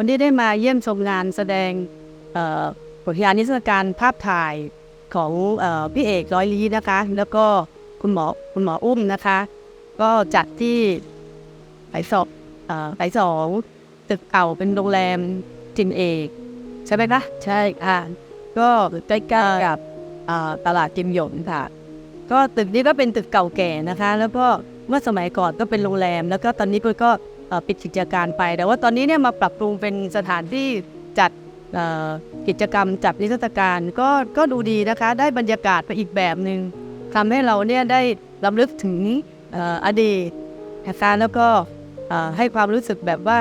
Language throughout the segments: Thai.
วันนี้ได้มาเยี่ยมชมงานแสดงเอ่อผลงานนิทรรศการภาพถ่ายของออพี่เอกร้อยลีนะคะ แล้วก็คุณหมอคุณหมออุ้มนะคะ ก็จัดที่สายสอบเอ่อสายสองตึกเก่าเป็นโรงแรมจินเอก ใช่ไหมคะใช่ค่ะก็ใกล้ๆกับตลาดจิมหยงค่ะ ก็ตึกนี้ก็เป็นตึกเก่าแก่นะคะ แล้วก็เมื่อสมัยก่อนก็เป็นโรงแรม แล้วก็ตอนนี้ก็ ปิดกิจการไป แต่ว่าตอนนี้เนี่ยมาปรับปรุงเป็นสถานที่จัดกิจกรรมจัดนิทรรศการก็ก็ดูดีนะคะ ได้บรรยากาศไปอีกแบบหนึ่งทำให้เราเนี่ยได้รำลึกถึงออดีตนะคะแล้วก็ให้ความรู้สึกแบบว่า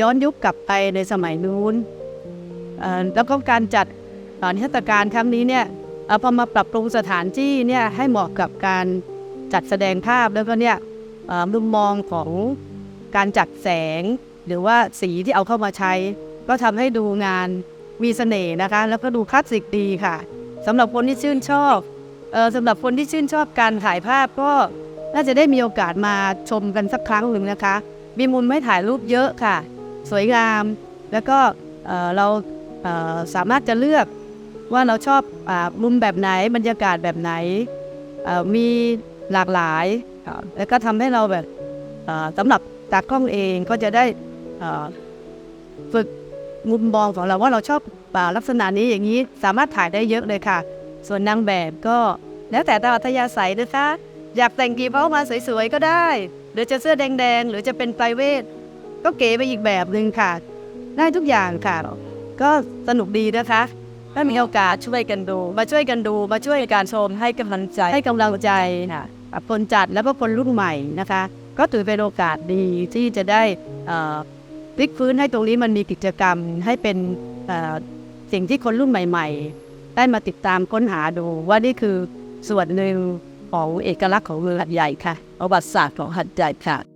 ย้อนยุคกลับไปในสมัยนู้นแล้วก็การจัดนิทรรศการครั้งนี้เนี่ยอพอมาปรับปรุงสถานที่เนี่ยให้เหมาะกับการจัดแสดงภาพแล้วก็เนี่ยมุมมองของ การจัดแสง หรือว่าสีที่เอาเข้ามาใช้ ก็ทำให้ดูงานมีเสน่ห์นะคะ แล้วก็ดูคลาสสิกดีค่ะสำหรับคนที่ชื่นชอบเออสำหรับคนที่ชื่นชอบการถ่ายภาพก็น่าจะได้มีโอกาสมาชมกันสักครั้งหนึ่งนะคะ มีมุมให้ถ่ายรูปเยอะค่ะ สวยงาม แล้วก็เเราเสามารถจะเลือกว่าเราชอบอมุมแบบไหนบรรยากาศแบบไหน มีหลากหลาย แล้วก็ทำให้เราแบบสำหรับ ตากล้องเองก็จะได้ฝึกมุมมองของเราว่าเราชอบอ่าลักษณะนี้อย่างนี้สามารถถ่ายได้เยอะเลยค่ะ ส่วนนางแบบก็แล้วแต่ตาอัธยาศัยนะคะ อยากแต่งกี่เพ้ามาสวยๆก็ได้ หรือจะเสื้อแดงๆ หรือจะเป็นไพรเวท ก็เก๋ไปอีกแบบหนึ่งค่ะ ได้ทุกอย่างค่ะ ก็สนุกดีนะคะถ้ามีโอกาสช่วยกันดู มาช่วยกันดู มาช่วยการชมให้กำลังใจให้กำลังใจนะคนจัดแล้วก็คนรุ่นใหม่นะคะ ก็ถือเป็นโอกาสดีที่จะได้พลิกฟื้นให้ตรงนี้มันมีกิจกรรมให้เป็นสิ่งที่คนรุ่นใหม่ ๆ ได้มาติดตามค้นหาดูว่านี่คือส่วนหนึ่งของเอกลักษณ์ของเมืองหัดใหญ่ค่ะประวัติศาสตร์ของหัดใหญ่ค่ะ